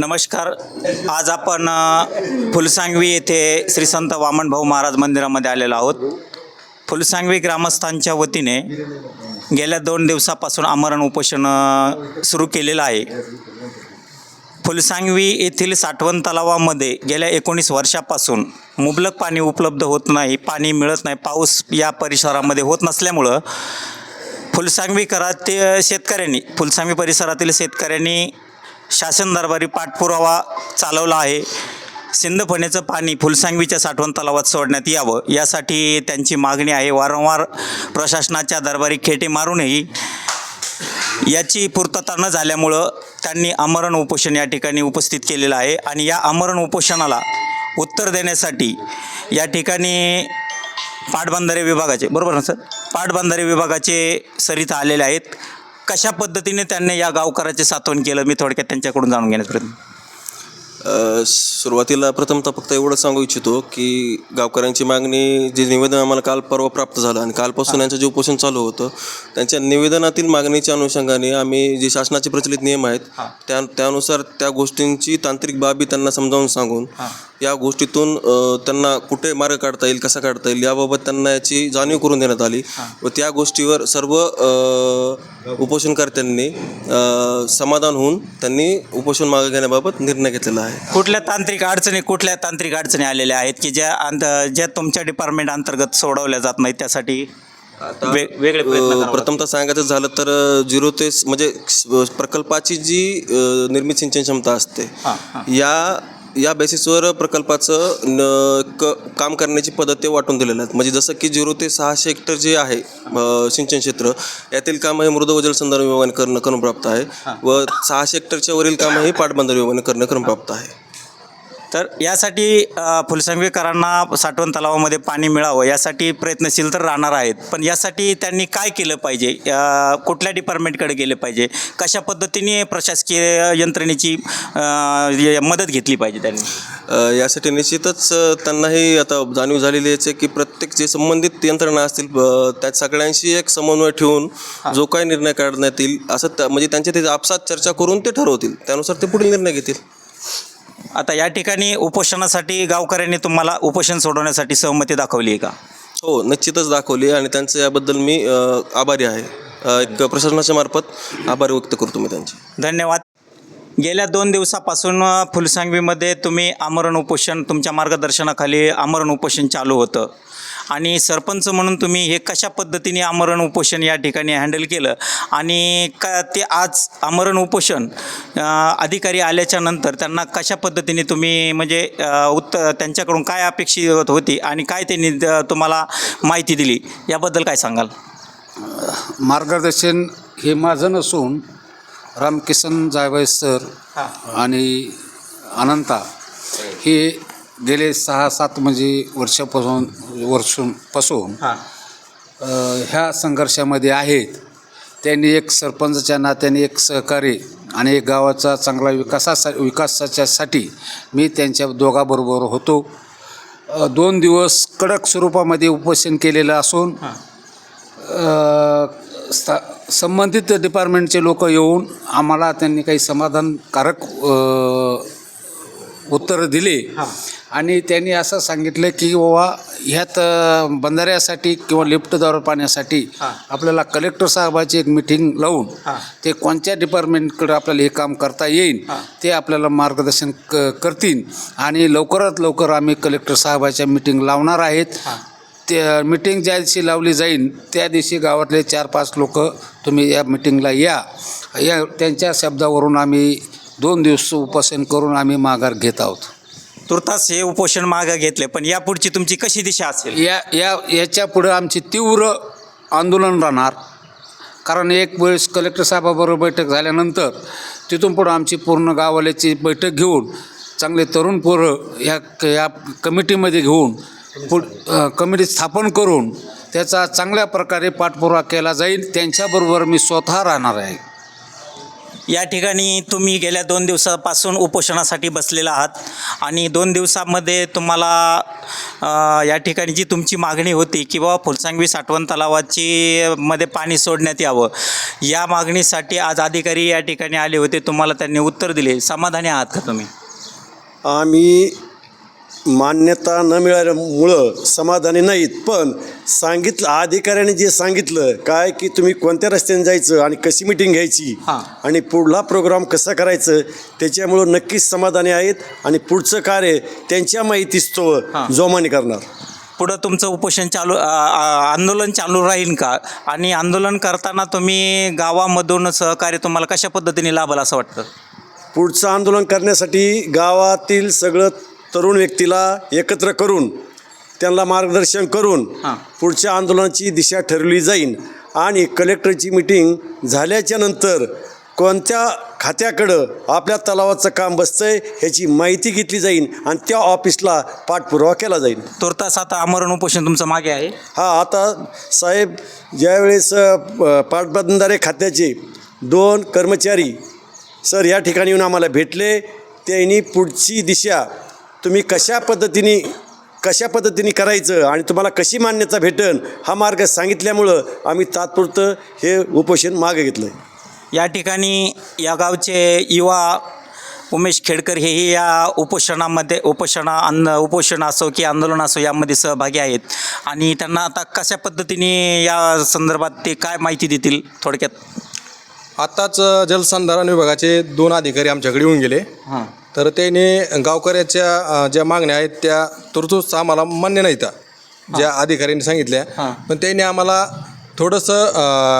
नमस्कार. आज आपण फुलसांगवी येथे श्री संत वामनभाऊ महाराज मंदिरामध्ये आलेलो आहोत. फुलसांगवी ग्रामस्थांच्या वतीने गेल्या दोन दिवसापासून आमरण उपोषण सुरू केलेलं आहे. फुलसांगवी येथील साठवण तलावामध्ये गेल्या एकोणीस वर्षापासून मुबलक पाणी उपलब्ध होत नाही पाणी मिळत नाही पाऊस या परिसरामध्ये होत नसल्यामुळं फुलसांगवी करात ते शेतकऱ्यांनी फुलसांगवी परिसरातील शेतकऱ्यांनी शासन दरबारी पाठपुरावा चालवला आहे. सिंदफणीचं पाणी फुलसांगवीच्या साठवण तलावात सोडण्यात यावं यासाठी त्यांची मागणी आहे. वारंवार प्रशासनाच्या दरबारी खेटे मारूनही याची पूर्तता न झाल्यामुळं त्यांनी आमरण उपोषण या ठिकाणी उपस्थित केलेलं आहे आणि या आमरण उपोषणाला उत्तर देण्यासाठी या ठिकाणी पाटबंधारे विभागाचे बरोबर ना सर? पाटबंधारे विभागाचे सरिता आलेले आहेत. कशा पद्धतीने त्यांनी या गावकऱ्याचे सातवण केलं? मी थोडक्यात त्यांच्याकडून जाणून घेण्याचा प्रयत्न सुरुवातीला प्रथमतः फक्त एवढं सांगू इच्छितो की गावकऱ्यांची मागणी जे निवेदन आम्हाला काल परवा प्राप्त झालं आणि कालपासून यांचं जे उपोषण चालू होतं त्यांच्या निवेदनातील मागणीच्या अनुषंगाने आम्ही जे शासनाचे प्रचलित नियम आहेत त्या त्यानुसार त्या गोष्टींची तांत्रिक बाबी त्यांना समजावून सांगून या गोष्टीतून त्यांना कुठे मार्ग काढता येईल कसा काढता येईल याबाबत त्यांना याची जाणीव करून देण्यात आली व त्या गोष्टीवर सर्व उपोषणकर्त्यांनी समाधान होऊन त्यांनी उपोषण मागे घेण्याबाबत निर्णय घेतलेला आहे कुठल्या तांत्रिक अडचणी कुठल्या तांत्रिक अडचणी आलेल्या आहेत की ज्या अंत ज्या तुमच्या डिपार्टमेंट अंतर्गत सोडवल्या जात नाहीत त्यासाठी वे वेगळे. प्रथमतः सांगायचं झालं तर झिरो ते म्हणजे प्रकल्पाची जी निर्मित सिंचन क्षमता असते. या या बेसिसवर प्रकल्पाचं न क काम करण्याची पद्धत ते वाटून दिलेल्या आहेत. म्हणजे जसं की झिरो ते सहाशे हेक्टर जे आहे अ, सिंचन क्षेत्र यातील काम हे मृद व जलसंधारण विभागाने करणं करून प्राप्त आहे व सहाशे हेक्टरच्या वरील काम हे पाटबंधारे विभागाने करणं करून प्राप्त आहे. तर यासाठी अ, फुलसंगवीकरांना साठवण तलावामध्ये पाणी मिळावं यासाठी प्रयत्नशील तर राहणार आहेत. पण यासाठी त्यांनी काय केलं पाहिजे? कुठल्या डिपार्टमेंटकडे गेले पाहिजे? कशा पद्धतीने प्रशासकीय यंत्रणेची मदत घेतली पाहिजे त्यांनी? यासाठी निश्चितच त्यांनाही आता जाणीव झालेली आहे की प्रत्येक जे संबंधित यंत्रणा असतील त्या सगळ्यांशी एक समन्वय ठेवून जो काही निर्णय काढण्यात येईल असं म्हणजे त्यांच्या ते आपसात चर्चा करून ते ठरवतील. त्यानुसार ते पुढील निर्णय घेतील. आता या ठिकाणी उपोषणासाठी गावकऱ्यांनी तुम्हाला उपोषण सोडवण्यासाठी सहमती दाखवली आहे का? हो निश्चितच दाखवली आणि त्यांचं याबद्दल मी अ, आभारी आहे. अ, एक प्रशासनाच्या मार्फत आभार व्यक्त करतो मी त्यांचे. धन्यवाद. गेल्या दोन दिवसापासून अ, फुलसांगवीमध्ये तुम्ही आमरण उपोषण तुमच्या मार्गदर्शनाखाली आमरण उपोषण चालू होतं. आणि सरपंच म्हणून तुम्ही हे कशा पद्धतीने आमरण उपोषण या ठिकाणी हँडल केलं? आणि का ते आज आमरण उपोषण अधिकारी आल्याच्यानंतर त्यांना कशा पद्धतीने तुम्ही म्हणजे उत्त त्यांच्याकडून काय अपेक्षित होती आणि काय त्यांनी तुम्हाला माहिती दिली? याबद्दल काय सांगाल? मार्गदर्शन हे माझं नसून रामकिसन जायबाई सर आणि अनंता हे गेले सहा सात म्हणजे वर्षापासून वर्षांपासून हां. ह्या संघर्षामध्ये आहेत. त्यांनी एक सरपंचच्या नात्याने एक सहकारी आणि एक गावाचा चांगला विकासासा विकासाच्यासाठी मी त्यांच्या दोघाबरोबर होतो. दोन दिवस कडक स्वरूपामध्ये उपोषण केलेलं असून संबंधित डिपार्टमेंटचे लोक येऊन आम्हाला त्यांनी काही समाधानकारक उत्तरं दिले. आणि त्यांनी असं सांगितलं की बाबा ह्यात बंधाऱ्यासाठी किंवा लिफ्टद्वारे पाण्यासाठी आपल्याला कलेक्टर साहेबाची एक मिटिंग लावून ते कोणत्या डिपार्टमेंटकडे आपल्याला हे काम करता येईल ते आपल्याला मार्गदर्शन क करतील. आणि लवकरात लवकर आम्ही कलेक्टर साहेबाच्या मिटिंग लावणार आहेत. ते मिटिंग ज्या दिवशी लावली जाईल त्या दिवशी गावातले चार पाच लोक तुम्ही या मिटिंगला या. या त्यांच्या शब्दावरून आम्ही दोन दिवस उपोषण करून आम्ही माघार घेत आहोत. तुर्तास हे उपोषण मागं घेतले पण यापुढची तुमची कशी दिशा असेल? या या याच्या पुढं आमची तीव्र आंदोलन राहणार. कारण एक वेळेस कलेक्टर साहेबाबरोबर बैठक झाल्यानंतर तिथून पुढं आमची पूर्ण गावाल्याची बैठक घेऊन चांगले तरुण पोरं ह्या या कमिटीमध्ये घेऊन पुढ कमिटी स्थापन करून त्याचा चांगल्या प्रकारे पाठपुरावा केला जाईल. त्यांच्याबरोबर मी स्वतः राहणार आहे. या ठिकाणी तुम्ही गेल्या दोन दिवसापासून उपोषणासाठी बसलेला आहात. आणि दोन दिवसामध्ये तुम्हाला या ठिकाणी जी तुमची मागणी होती की बाबा फुलसांगवी साठवण तलावाची मध्ये पाणी सोडण्यात यावं. या मागणीसाठी आज अधिकारी या ठिकाणी आले होते. तुम्हाला त्यांनी उत्तर दिले. समाधानी आहात का तुम्ही? आम्ही मान्यता न मिळाल्यामुळं समाधानी नाहीत पण सांगितलं अधिकाऱ्याने जे सांगितलं काय की तुम्ही कोणत्या रस्त्याने जायचं आणि कशी मिटिंग घ्यायची. आणि पुढला प्रोग्राम कसा करायचं त्याच्यामुळं नक्कीच समाधानी आहेत आणि पुढचं कार्य त्यांच्या माहितीस्तव. जोमाने करणार पुढं तुमचं उपोषण चालू आंदोलन चालू राहील का आणि आंदोलन करताना तुम्ही गावामधून सहकार्य तुम्हाला कशा पद्धतीने लाभल असं वाटतं पुढचं आंदोलन करण्यासाठी गावातील सगळं तरुण व्यक्तीला एकत्र करून त्यांना मार्गदर्शन करून. पुढच्या आंदोलनाची दिशा ठरवली जाईल. आणि कलेक्टरची मिटिंग झाल्याच्यानंतर कोणत्या खात्याकडं आपल्या तलावाचं काम बसतंय ह्याची माहिती घेतली जाईल आणि त्या ऑफिसला पाठपुरावा केला जाईल. तुर्तास आता आमरण उपोषण तुमचं मागे आहे. हा आता साहेब ज्यावेळेस अ, प- पाटबंधारे खात्याचे दोन कर्मचारी सर या ठिकाणी येऊन आम्हाला भेटले त्यांनी पुढची दिशा तुम्ही कशा पद्धतीने कशा पद्धतीने करायचं आणि तुम्हाला कशी मान्यता भेटन हा मार्ग सांगितल्यामुळं आम्ही तात्पुरतं हे उपोषण मागे घेतलं आहे या ठिकाणी या गावचे युवा उमेश खेडकर हेही या उपोषणामध्ये उपोषणा आंद उपोषण असो की आंदोलन असो यामध्ये सहभागी आहेत. आणि त्यांना आता कशा पद्धतीने या संदर्भात ते काय माहिती देतील थोडक्यात? आत्ताच जलसंधारण विभागाचे दोन अधिकारी आमच्याकडे येऊन गेले. हां. तर त्याने गावकऱ्याच्या ज्या मागण्या आहेत त्या तुर्तूस आम्हाला मान्य नाहीत ज्या अधिकाऱ्यांनी सांगितल्या. पण त्यांनी आम्हाला थोडंसं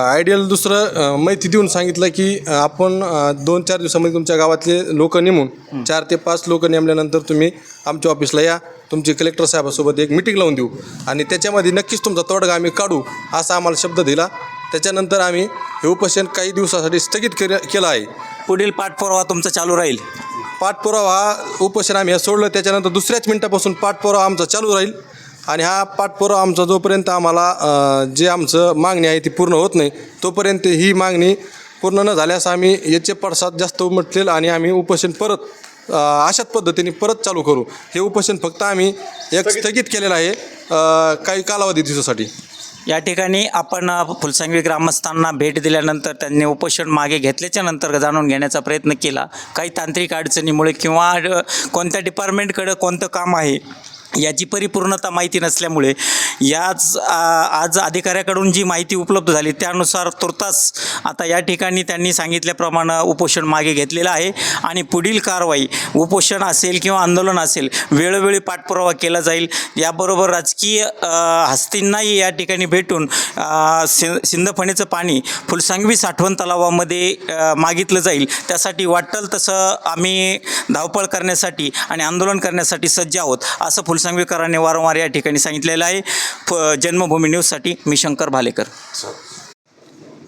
आयडियल दुसरं माहिती देऊन सांगितलं की आपण दोन चार दिवसामध्ये तुमच्या गावातले लोक नेमून चार ते पाच लोक नेमल्यानंतर तुम्ही आमच्या ऑफिसला या तुमची कलेक्टर साहेबासोबत एक मिटिंग लावून देऊ. आणि त्याच्यामध्ये नक्कीच तुमचा तोडगा आम्ही काढू असा आम्हाला शब्द दिला. त्याच्यानंतर आम्ही हे उपोषण काही दिवसासाठी स्थगित केलं आहे. पुढील पाठपुरावा तुमचा चालू राहील. पाठपुरावा हा उपोषण आम्ही हे सोडलं. त्याच्यानंतर दुसऱ्याच मिनिटापासून पाठपुरावा आमचा चालू राहील. आणि हा पाठपुरावा आमचा जोपर्यंत आम्हाला जे आमचं मागणी आहे ती पूर्ण होत नाही तोपर्यंत ही मागणी पूर्ण न झाल्यास आम्ही याचे पडसाद जास्त उमटलेल आणि आम्ही उपोषण परत अशाच पद्धतीने परत चालू करू. हे उपोषण फक्त आम्ही एक स्थगित केलेलं आहे काही कालावधी दिवसासाठी. या ठिकाणी आपण अ, फुलसांगवी ग्रामस्थांना भेट दिल्यानंतर त्यांनी उपोषण मागे घेतल्याच्या नंतर जाणून घेण्याचा प्रयत्न केला. काही तांत्रिक अडचणीमुळे किंवा कोणत्या डिपार्टमेंटकडं कोणतं काम आहे याची परिपूर्णता माहिती नसल्यामुळे याच आज अधिकाऱ्याकडून जी माहिती उपलब्ध झाली त्यानुसार तुर्तास आता या ठिकाणी त्यांनी सांगितल्याप्रमाणे उपोषण मागे घेतलेलं आहे आणि पुढील कारवाई उपोषण असेल किंवा आंदोलन असेल वेळोवेळी पाठपुरावा केला जाईल. याबरोबर राजकीय हस्तींनाही या ठिकाणी भेटून सि सिंदफणीचं पाणी फुलसांगवी साठवण तलावामध्ये मागितलं जाईल. त्यासाठी वाटेल तसं आम्ही धावपळ करण्यासाठी आणि आंदोलन करण्यासाठी सज्ज आहोत असं फुल सांगवीकरांनी वारंवार या ठिकाणी सांगितलेलं आहे. फ जन्मभूमी न्यूजसाठी मी शंकर भालेकर.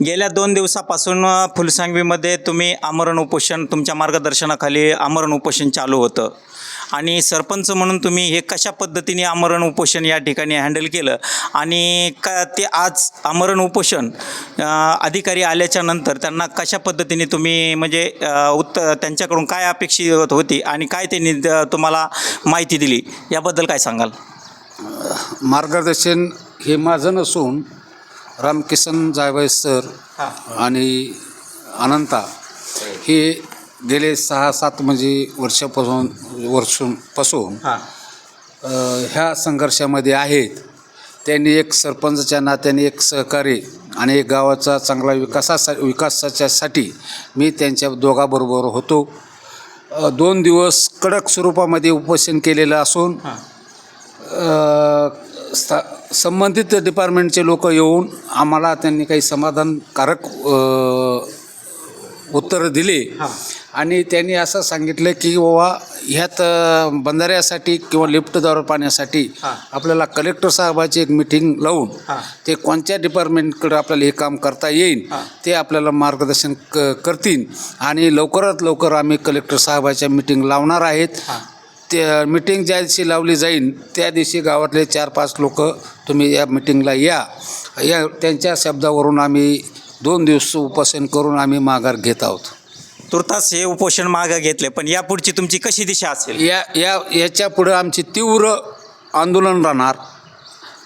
गेल्या दोन दिवसापासून फुलसांगवीमध्ये तुम्ही आमरण उपोषण तुमच्या मार्गदर्शनाखाली आमरण उपोषण चालू होतं. आणि सरपंच म्हणून तुम्ही हे कशा पद्धतीने आमरण उपोषण या ठिकाणी हँडल केलं? आणि का ते आज आमरण उपोषण अधिकारी आल्याच्यानंतर त्यांना कशा पद्धतीने तुम्ही म्हणजे उत्त त्यांच्याकडून काय अपेक्षित होती आणि काय त्यांनी तुम्हाला माहिती दिली? याबद्दल काय सांगाल? मार्गदर्शन हे माझं नसून रामकिसन जायबाई सर आणि अनंता हे गेले सहा सात म्हणजे वर्षापासून वर्षांपासून हां. ह्या संघर्षामध्ये आहेत. त्यांनी एक सरपंचच्या नात्याने एक सहकारी आणि एक गावाचा चांगला विकासासा विकासाच्यासाठी मी त्यांच्या दोघाबरोबर होतो. दोन दिवस कडक स्वरूपामध्ये उपोषण केलेलं असून sta- संबंधित डिपार्टमेंटचे लोक येऊन आम्हाला त्यांनी काही समाधानकारक उत्तरं दिली. आणि त्यांनी असं सांगितलं की बाबा ह्यात बंधाऱ्यासाठी किंवा लिफ्टद्वारे पाण्यासाठी आपल्याला कलेक्टर साहेबाची एक मिटिंग लावून ते कोणत्या डिपार्टमेंटकडे आपल्याला हे काम करता येईल ते आपल्याला मार्गदर्शन क करतील. आणि लवकरात लवकर आम्ही कलेक्टर साहेबाच्या मिटिंग लावणार आहेत. ते मिटिंग ज्या दिवशी लावली जाईल त्या दिवशी गावातले चार पाच लोक तुम्ही या मिटिंगला या. या त्यांच्या शब्दावरून आम्ही दोन दिवस उपोषण करून आम्ही माघार घेत आहोत. तुर्तास हे उपोषण मागं घेतले पण यापुढची तुमची कशी दिशा असेल? या या याच्या पुढं आमची तीव्र आंदोलन राहणार.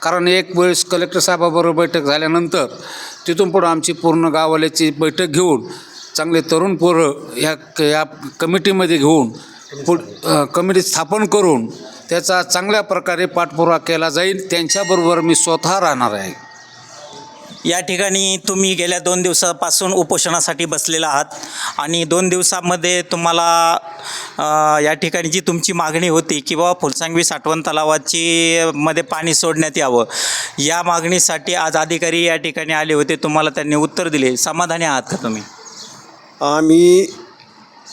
कारण एक वेळेस कलेक्टर साहेबाबरोबर बैठक झाल्यानंतर तिथून पुढं आमची पूर्ण गाववाल्याची बैठक घेऊन चांगले तरुण पोरं ह्या या कमिटीमध्ये घेऊन पुढ कमिटी स्थापन करून त्याचा चांगल्या प्रकारे पाठपुरावा केला जाईल. त्यांच्याबरोबर मी स्वतः राहणार आहे. या ठिकाणी तुम्ही गेल्या दोन दिवसापासून उपोषणासाठी बसलेला आहात. आणि दोन दिवसामध्ये तुम्हाला या ठिकाणी जी तुमची मागणी होती की बाबा फुलसांगवी साठवण तलावाची मध्ये पाणी सोडण्यात यावं. या मागणीसाठी आज अधिकारी या ठिकाणी आले होते. तुम्हाला त्यांनी उत्तर दिले. समाधानी आहात का तुम्ही? आम्ही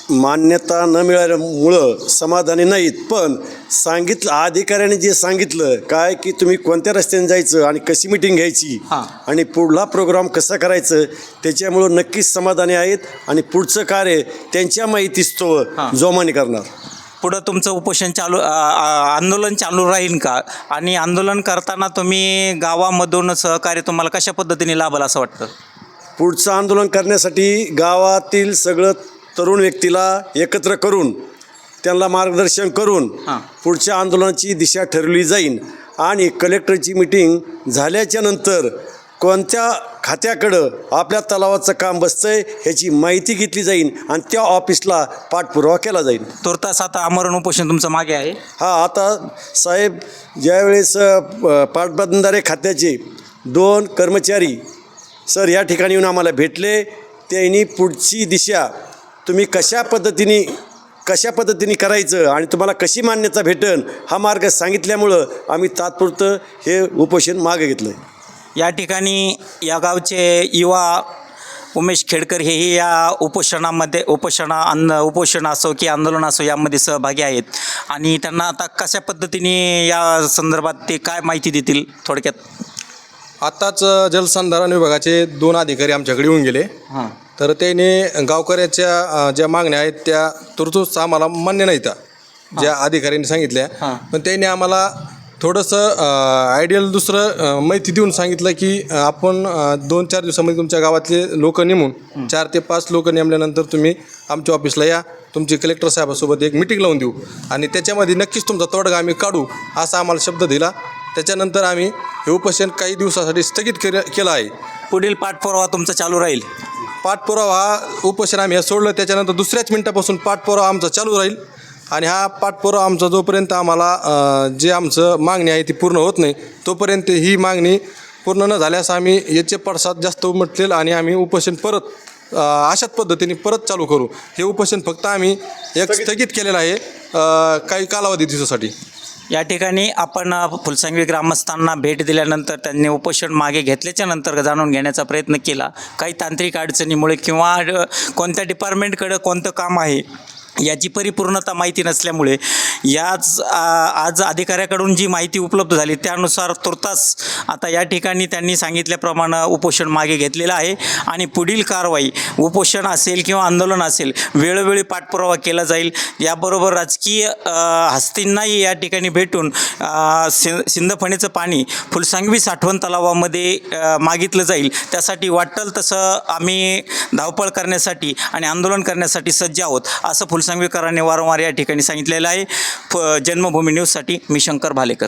मान्यता न मिळाल्यामुळं समाधानी नाहीत पण सांगितलं अधिकाऱ्याने जे सांगितलं काय की तुम्ही कोणत्या रस्त्याने जायचं आणि कशी मिटिंग घ्यायची हां. आणि पुढला प्रोग्राम कसा करायचं त्याच्यामुळं नक्कीच समाधानी आहेत आणि पुढचं कार्य त्यांच्या माहितीच तो हां. जोमाने करणार पुढं तुमचं उपोषण चालू आंदोलन चालू राहील का आणि आंदोलन करताना तुम्ही गावामधून सहकार्य तुम्हाला कशा पद्धतीने लाभल असं वाटतं पुढचं आंदोलन करण्यासाठी गावातील सगळं तरुण व्यक्तीला एकत्र करून त्यांना मार्गदर्शन करून. पुढच्या आंदोलनाची दिशा ठरवली जाईल. आणि कलेक्टरची मिटिंग झाल्याच्यानंतर कोणत्या खात्याकडं आपल्या तलावाचं काम बसतंय ह्याची माहिती घेतली जाईल आणि त्या ऑफिसला पाठपुरावा केला जाईल. तुर्तास आता आमरण उपोषण तुमचं मागे आहे. हा आता साहेब ज्यावेळेस अ, प- पाटबंधारे खात्याचे दोन कर्मचारी सर या ठिकाणी येऊन आम्हाला भेटले त्यांनी पुढची दिशा तुम्ही कशा पद्धतीने कशा पद्धतीने करायचं आणि तुम्हाला कशी मान्यता भेटन हा मार्ग सांगितल्यामुळं आम्ही तात्पुरतं हे उपोषण मागे घेतलं आहे या ठिकाणी या गावचे युवा उमेश खेडकर हेही या उपोषणामध्ये उपोषणा आंद उपोषण असो की आंदोलन असो यामध्ये सहभागी आहेत. आणि त्यांना आता कशा पद्धतीने या संदर्भात ते काय माहिती देतील थोडक्यात? आत्ताच जलसंधारण विभागाचे दोन अधिकारी आमच्याकडे येऊन गेले. हां. तर त्याने गावकऱ्याच्या ज्या मागण्या आहेत त्या तुर्तूस आम्हाला मान्य नाहीत ज्या अधिकाऱ्यांनी सांगितल्या. पण त्यांनी आम्हाला थोडंसं आयडियल दुसरं माहिती देऊन सांगितलं की आपण दोन चार दिवसामध्ये तुमच्या गावातले लोक नेमून चार ते पाच लोक नेमल्यानंतर तुम्ही आमच्या ऑफिसला या. तुमची कलेक्टर साहेबासोबत एक मिटिंग लावून देऊ. आणि त्याच्यामध्ये नक्कीच तुमचा तोडगा आम्ही काढू असा आम्हाला शब्द दिला. त्याच्यानंतर आम्ही हे उपोषण काही दिवसासाठी स्थगित केलं आहे. पुढील पाठपुरावा तुमचा चालू राहील. पाठपुरावा हा उपोषण आम्ही हे सोडलं त्याच्यानंतर दुसऱ्याच मिनटापासून पाठपुरावा आमचा चालू राहील. आणि हा पाठपुरावा आमचा जोपर्यंत आम्हाला जे आमचं मागणी आहे ती पूर्ण होत नाही तोपर्यंत ही मागणी पूर्ण न झाल्यास आम्ही याचे पडसाद जास्त उमटलेल आणि आम्ही उपोषण परत अशाच पद्धतीने परत चालू करू. हे उपोषण फक्त आम्ही एक स्थगित केलेलं आहे काही कालावधी दिवसासाठी. या ठिकाणी आपण फुलसंगवी ग्रामस्थांना भेट दिल्यानंतर त्यांनी उपोषण मागे घेतल्याच्या नंतर जाणून घेण्याचा प्रयत्न केला. काही तांत्रिक अडचणीमुळे किंवा कोणत्या डिपार्टमेंटकडं कोणतं काम आहे याची परिपूर्णता माहिती नसल्यामुळे याच आज अधिकाऱ्याकडून जी माहिती उपलब्ध झाली त्यानुसार तुर्तास आता या ठिकाणी त्यांनी सांगितल्याप्रमाणे उपोषण मागे घेतलेलं आहे. आणि पुढील कारवाई उपोषण असेल किंवा आंदोलन असेल वेळोवेळी पाठपुरावा केला जाईल. याबरोबर राजकीय हस्तींनाही या ठिकाणी भेटून सि सिंदफणीचं पाणी फुलसांगवी साठवण तलावामध्ये मागितलं जाईल. त्यासाठी वाटेल तसं आम्ही धावपळ करण्यासाठी आणि आंदोलन करण्यासाठी सज्ज आहोत असं फुल संगवेकरांनी वारंवार या ठिकाणी सांगितलेलं आहे. फ जन्मभूमी न्यूजसाठी मी शंकर भालेकर.